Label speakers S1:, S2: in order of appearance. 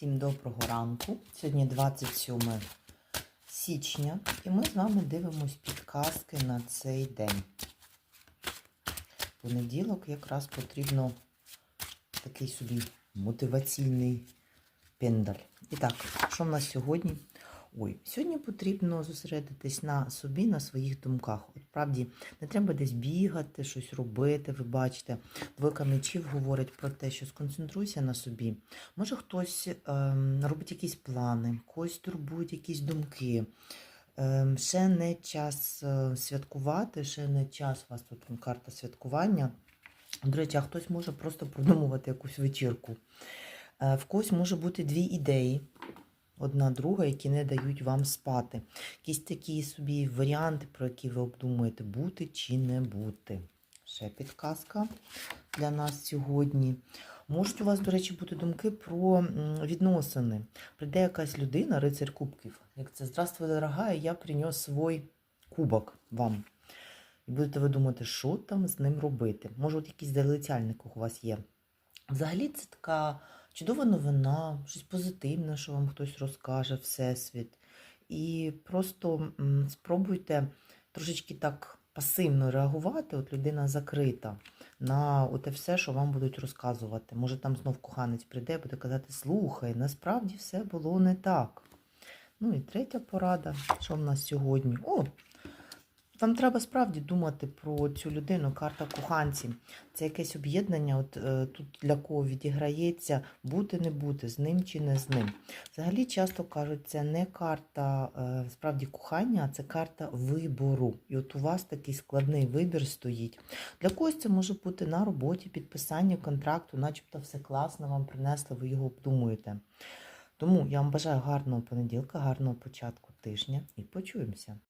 S1: Всім доброго ранку. Сьогодні 27 січня, і ми з вами дивимось підказки на цей день. Понеділок якраз потрібно такий собі мотиваційний пендаль. І так, що в нас сьогодні? Ой, сьогодні потрібно зосередитись на собі, на своїх думках. От правді, не треба десь бігати, щось робити. Ви бачите, двойка мечів говорить про те, що сконцентруйся на собі. Може, хтось ем, робить якісь плани, когось турбують якісь думки. Ем, ще не час е, святкувати, ще не час у вас тут карта святкування. До речі, а хтось може просто продумувати якусь вечірку. Е, в когось може бути дві ідеї одна друга, які не дають вам спати. Якісь такі собі варіанти, про які ви обдумуєте, бути чи не бути. Ще підказка для нас сьогодні. Можуть у вас, до речі, бути думки про відносини. Прийде якась людина, рицарь кубків. Як це здравствуй, дорога, я принес свій кубок вам. І будете ви думати, що там з ним робити. Може, от якийсь залицяльник у вас є. Взагалі, це така чудова новина, щось позитивне, що вам хтось розкаже, Всесвіт. І просто спробуйте трошечки так пасивно реагувати, от людина закрита на те все, що вам будуть розказувати. Може, там знов коханець прийде і буде казати, слухай, насправді все було не так. Ну і третя порада, що в нас сьогодні? О, вам треба справді думати про цю людину, карта коханці. Це якесь об'єднання, от е, тут для кого відіграється бути, не бути, з ним чи не з ним. Взагалі, часто кажуть, це не карта е, справді кохання, а це карта вибору. І от у вас такий складний вибір стоїть. Для когось це може бути на роботі, підписання контракту, начебто все класно, вам принесли, ви його обдумуєте. Тому я вам бажаю гарного понеділка, гарного початку тижня і почуємося.